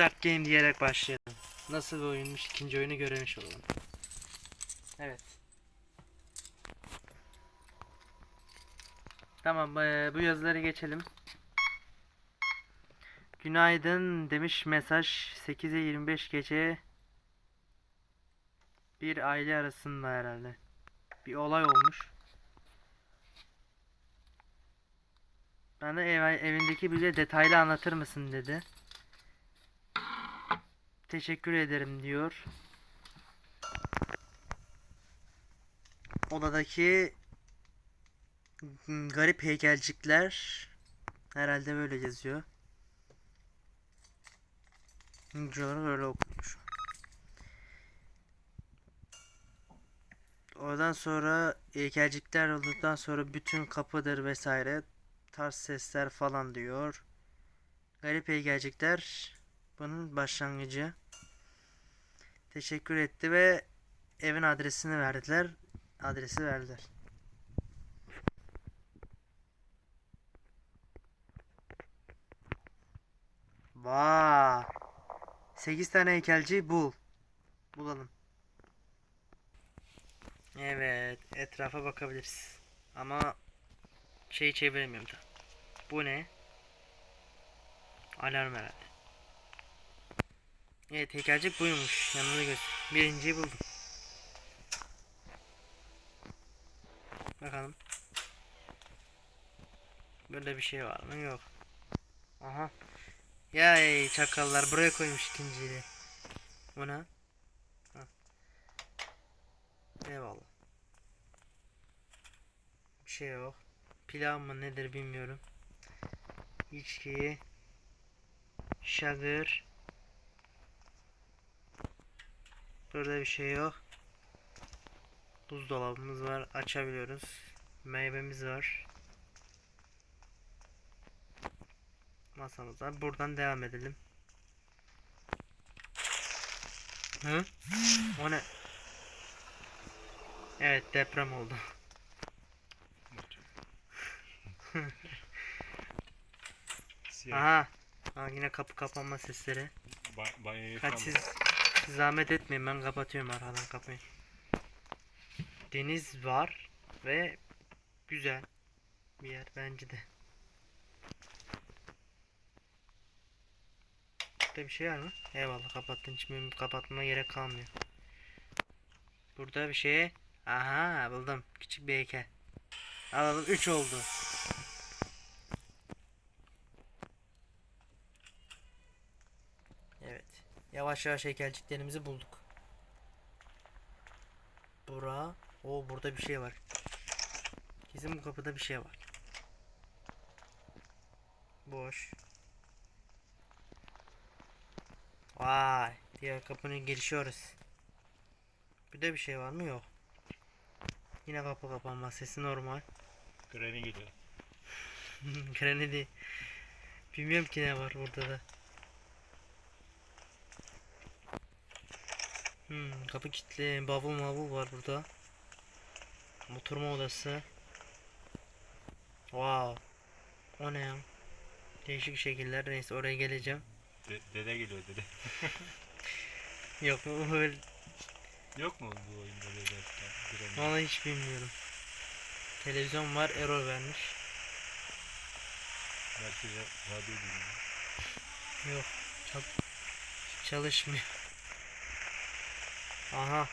Start game diyerek başlayalım. Nasıl bir oyunmuş ikinci oyunu görmüş olalım. Evet. Tamam eee, bu yazıları geçelim. Günaydın demiş mesaj 8'e 25 gece bir aile arasında herhalde. Bir olay olmuş. Bana ev, evindeki bile detaylı anlatır mısın dedi. Teşekkür ederim diyor. Odadaki garip heykelcikler herhalde böyle yazıyor. İngilizce olarak öyle okumuş. Oradan sonra heykelcikler olduktan sonra bütün kapıdır vesaire tarz sesler falan diyor. Garip heykelcikler bunun başlangıcı. Teşekkür etti ve evin adresini verdiler. Adresi verdiler. Vaa. 8 tane heykelci bul. Bulalım. Evet, etrafa bakabiliriz. Ama şeyi çeviremiyorum da. Bu ne? Alarm herhalde. Evet, heykelcik buymuş. Yanını göster. Birinciyi buldum. Bakalım. Böyle bir şey var mı? Yok. Aha. Ya ey çakallar buraya koymuş ikinciyi de. Ne? Ha. Eyvallah. Bir şey yok. Pilav mı nedir bilmiyorum. İçki. Şagır. Burada bir şey yok. Buzdolabımız var. Açabiliyoruz. Meyvemiz var. Masamız var. Buradan devam edelim. Hı? O ne? Evet deprem oldu. Aha. Aa, yine kapı kapanma sesleri. Ba- banyoyu Kaç falan- siz, zahmet etmeyin ben kapatıyorum arkadan kapıyı. Deniz var ve güzel bir yer bence de. Burada bir şey var mı? Eyvallah kapattın mühim kapatmama gerek kalmıyor. Burada bir şey. Aha buldum. Küçük bir heykel. Alalım 3 oldu. Evet. Yavaş yavaş heykelciklerimizi bulduk. Bura. O burada bir şey var. Kesin bu kapıda bir şey var. Boş. Vay. Diğer kapının girişiyoruz. Bir de bir şey var mı? Yok. Yine kapı kapanma sesi normal. Granny geliyor. Granny Bilmiyorum ki ne var burada da. Hmm, kapı kilitli. Bavul mavul var burada. Oturma odası. Wow. O ne ya? Değişik şekiller. Neyse oraya geleceğim. De- dede geliyor dede. Yok o öyle. Yok mu bu oyunda dede? Vallahi hiç bilmiyorum. Televizyon var. Error vermiş. Belki de radyo dinliyor. Yok. Çal çalışmıyor. Aha.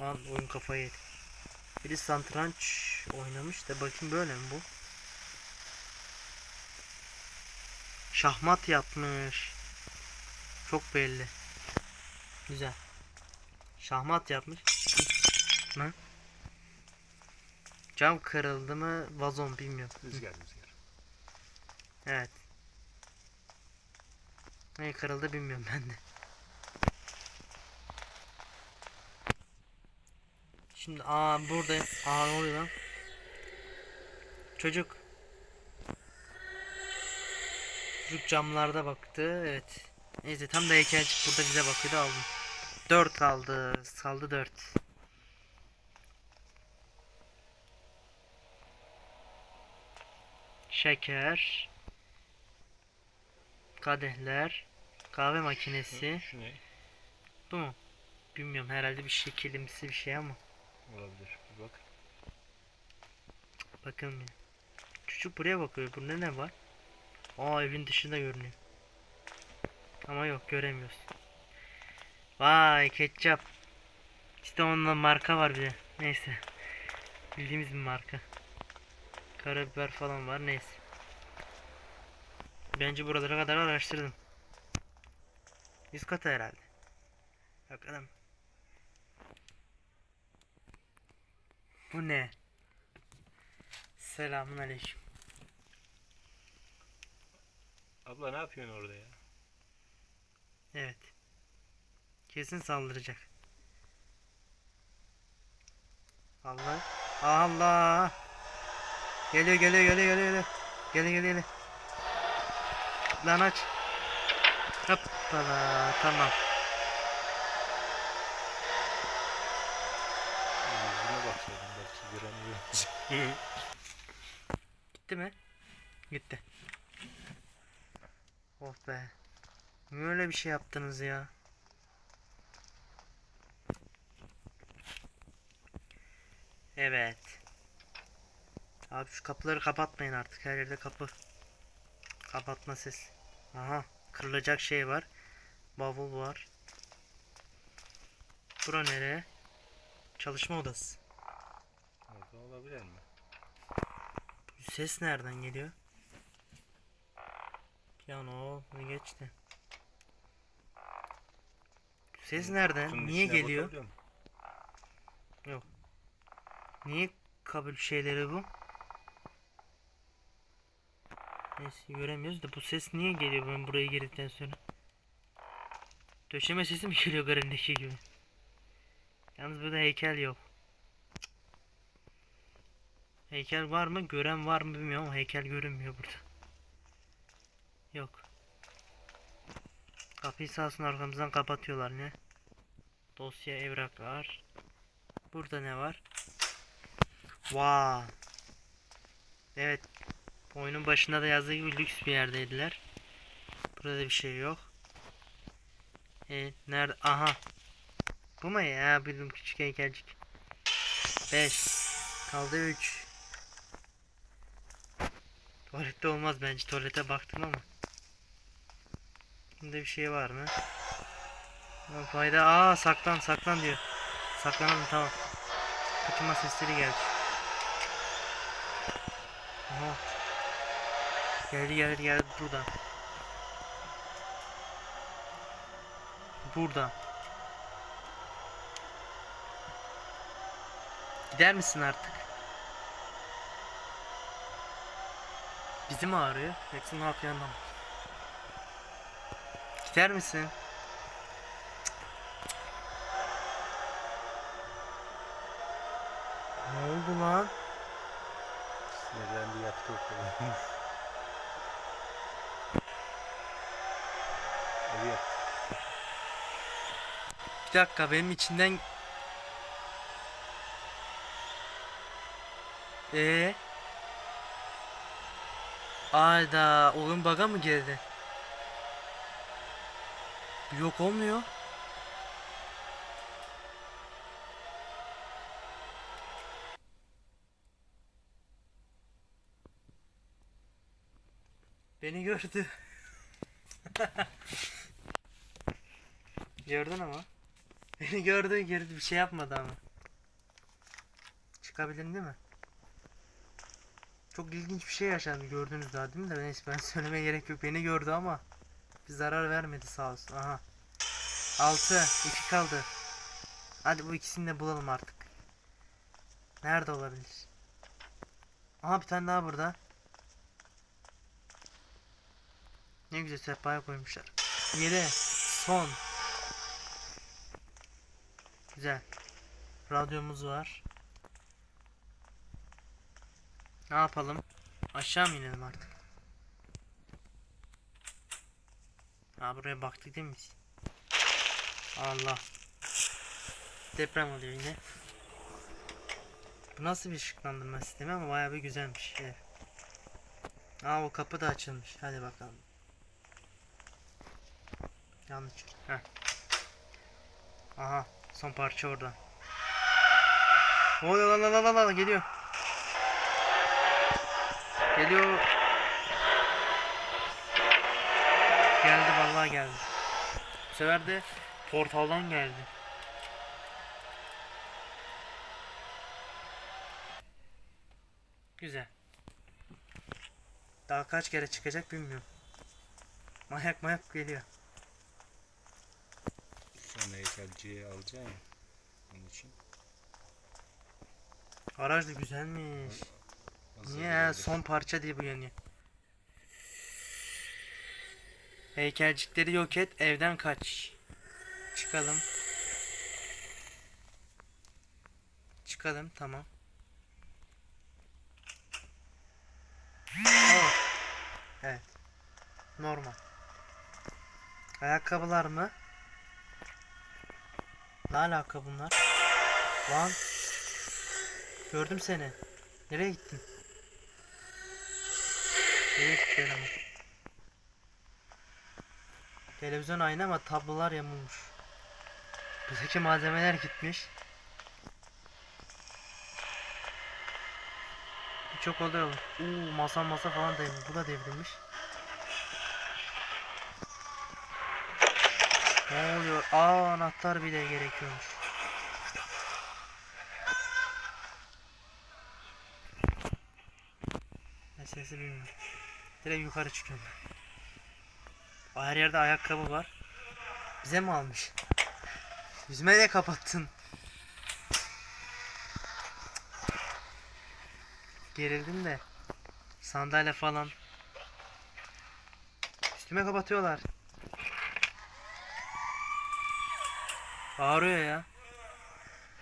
Lan oyun kafayı yedi. Biri santranç oynamış da bakayım böyle mi bu? Şahmat yapmış. Çok belli. Güzel. Şahmat yapmış. Ne? Cam kırıldı mı? Vazon bilmiyorum. Rüzgar rüzgar. Evet. Ne kırıldı bilmiyorum ben de. Şimdi aa buradayım. Aa ne oluyor lan? Çocuk. Çocuk camlarda baktı. Evet. Neyse tam da heykelcik burada bize bakıyordu aldım. 4 kaldı. Kaldı 4. Şeker. Kadehler. Kahve makinesi. Şu ne? Bu mu? Bilmiyorum herhalde bir şekilimsi bir şey ama. Olabilir. Bir bak. Bakın bir. Çocuk buraya bakıyor. Burada ne var? Aa evin dışında görünüyor. Ama yok göremiyoruz. Vay ketçap. İşte onunla marka var bir de. Neyse. Bildiğimiz bir marka. Karabiber falan var neyse. Bence buralara kadar araştırdım. Üst kata herhalde. Bakalım. Bu ne? Selamun aleyküm. Abla ne yapıyorsun orada ya? Evet. Kesin saldıracak. Allah. Allah. Geliyor geliyor geliyor geliyor geliyor. Geliyor geliyor geliyor. Lan aç. Hoppala tamam. Gitti mi? Gitti. Oh be. Niye öyle bir şey yaptınız ya? Evet. Abi şu kapıları kapatmayın artık. Her yerde kapı. Kapatma ses. Aha. Kırılacak şey var. Bavul var. Bura nereye? Çalışma odası. Olabilir mi? Ses nereden geliyor? Piyano bunu geçti. Ses nereden? Kutunun Niye içine geliyor? bakabiliyor musun? Niye kabul şeyleri bu? Neyse göremiyoruz da bu ses niye geliyor ben buraya girdikten sonra? Döşeme sesi mi geliyor garindeki gibi? Yalnız burada heykel yok. Heykel var mı? Gören var mı bilmiyorum heykel görünmüyor burada. Yok. Kapıyı sağ olsun arkamızdan kapatıyorlar ne? Dosya evraklar. Burada ne var? Vaa. Evet. Oyunun başında da yazdığı gibi lüks bir yerdeydiler. Burada bir şey yok. E, nerede? Aha. Bu mu ya? Bildim küçük heykelcik. 5. Kaldı 3. Tuvalette olmaz bence. Tuvalete baktım ama. Bunda bir şey var mı? Ha, Fayda. Aa saklan saklan diyor. Saklanalım tamam. Kaçınma sesleri geldi. Aha. Geldi geldi geldi burada. Burada. Gider misin artık? Bizi mi ağrıyor? Yoksa ne yapıyor anlamadım. Gider misin? Ne oldu lan? Sinirlendi yattı ortada. Evi. Bir dakika benim içinden Ee? Ayda oyun baga mı girdi? Yok olmuyor. Beni gördü. Gördün ama. Beni gördü girdi bir şey yapmadı ama. Çıkabildin değil mi? Çok ilginç bir şey yaşandı gördünüz daha değil mi? De neyse ben söylemeye gerek yok. Beni gördü ama bir zarar vermedi sağ olsun. Aha. 6 2 kaldı. Hadi bu ikisini de bulalım artık. Nerede olabilir? Aha bir tane daha burada. Ne güzel sehpaya koymuşlar. 7 son. Güzel. Radyomuz var ne yapalım? Aşağı mı inelim artık? Ha buraya baktık değil mi? Allah. Deprem oluyor yine. Bu nasıl bir ışıklandırma sistemi ama bayağı bir güzelmiş. Evet. Aa o kapı da açılmış. Hadi bakalım. Yanlış. Heh. Aha son parça orada. Oy la la la la la geliyor. Geliyor. Geldi vallahi geldi. Bu sefer de portaldan geldi. Güzel. Daha kaç kere çıkacak bilmiyorum. Mayak mayak geliyor. Sonra heykelciyi alacaksın ya. Onun için. Araç da güzelmiş. Niye son parça diye bu yanıyor. Heykelcikleri yok et evden kaç. Çıkalım. Çıkalım tamam. Oh. Evet. Normal. Ayakkabılar mı? Ne alaka bunlar? Lan. Gördüm seni. Nereye gittin? Televizyon aynı ama tablolar yamulmuş. Buradaki malzemeler gitmiş. Çok oluyor. Uuu masa masa falan devrilmiş. Bu da devrilmiş. Ne oluyor? Aa anahtar bile gerekiyormuş. Meselesi bilmiyorum. Direkt yukarı çıkıyorum ben. Her yerde ayakkabı var. Bize mi almış? Yüzüme de kapattın. Gerildim de. Sandalye falan. Üstüme kapatıyorlar. Bağırıyor ya.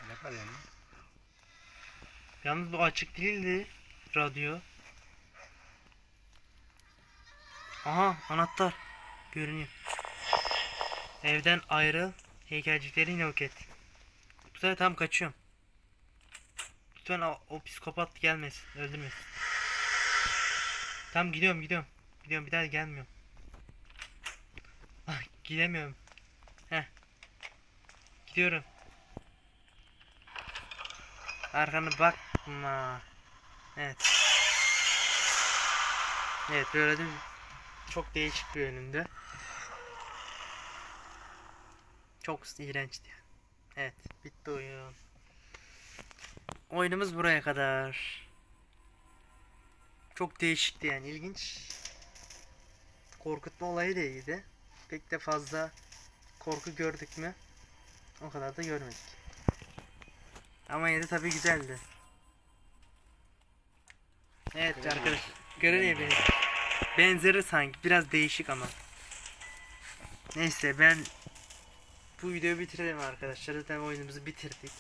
Ne kadar yani? Yalnız bu açık değildi. Radyo. Aha anahtar. Görünüyor. Evden ayrıl. Heykelcikleri yok et. Bu sefer tam kaçıyorum. Lütfen o, o psikopat gelmesin. Öldürmesin. Tam gidiyorum gidiyorum. Gidiyorum bir daha gelmiyorum. Ah gidemiyorum. Heh. Gidiyorum. Arkanı bakma. Evet. Evet böyle de çok değişik bir önünde. Çok iğrençti. Evet bitti oyun. Oyunumuz buraya kadar. Çok değişikti yani ilginç. Korkutma olayı da iyiydi. Pek de fazla korku gördük mü? O kadar da görmedik. Ama yine de tabii güzeldi. Evet arkadaş. Görünüyor beni. Benzeri sanki. Biraz değişik ama. Neyse ben bu videoyu bitirelim arkadaşlar. Zaten oyunumuzu bitirdik.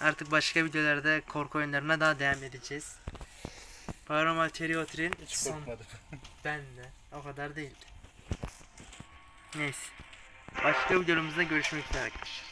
Artık başka videolarda korku oyunlarına daha devam edeceğiz. Paranormal Territory'in Hiç son korkmadım. ben de o kadar değildi. Neyse. Başka videolarımızda görüşmek üzere arkadaşlar.